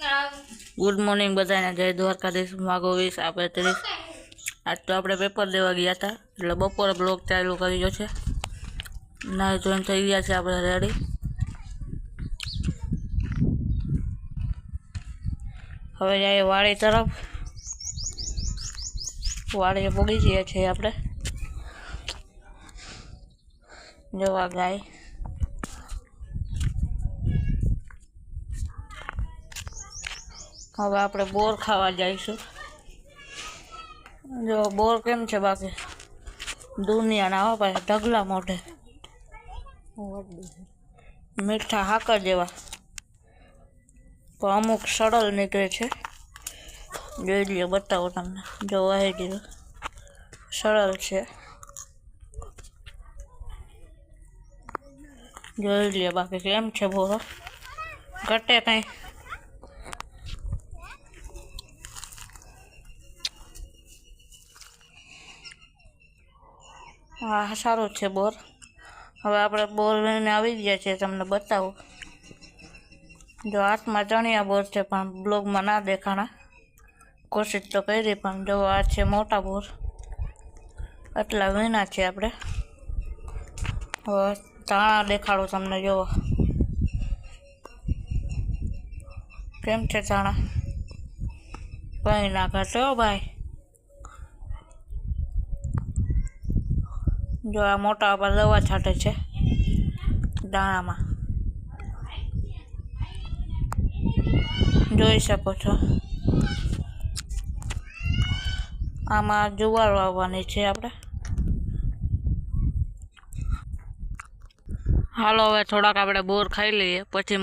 Good morning બધાને જય દ્વારકાધીશ. માગો વીસ, આપણે ત્રીસ. આજ તો આપણે પેપર દેવા ગયા હતા. એટલે બપોરે બ્લોગ ચાલુ કર્યો છે. ના જોઈન થઈ ગયા છે આપણે રેડી હવે જાય વાડી તરફ. વાડીએ પગી જઈએ છીએ આપણે. જોવા ગાય. હવે આપણે બોર ખાવા જઈશું. જો, બોર કેમ છે બાકી? દુનિયાના આવા પાસે ઢગલા મોઢે. મીઠા હાકર જેવા. પણ અમુક સરળ નીકળે છે. જોઈ લઈએ બતાવો તમને. જો, વહી ગયું. સરળ છે. જોઈ લઈએ બાકી, કેમ છે બોરો? ઘટે કંઈ? હા, સારો છે બોર. હવે આપણે બોર લઈને આવી ગયા છીએ, તમને બતાવું. જો હાથમાં ચણિયા બોર છે, પણ બ્લોગમાં ના દેખાણા. કોશિશ તો કરી, પણ જો આ છે મોટા બોર. આટલા વીણા છે આપણે. હવે ધાણા દેખાડું તમને, જોવો. કેમ છે ધાણા? કંઈ ના ઘટે ભાઈ? જો આ મોટા પર દવા છાંટે છે દાણામાં. જોઈ શકો છો. આમાં જુવાર વાવવાની છે આપણે. હાલો, હવે થોડાક આપણે બોર ખાઈ લઈએ, પછી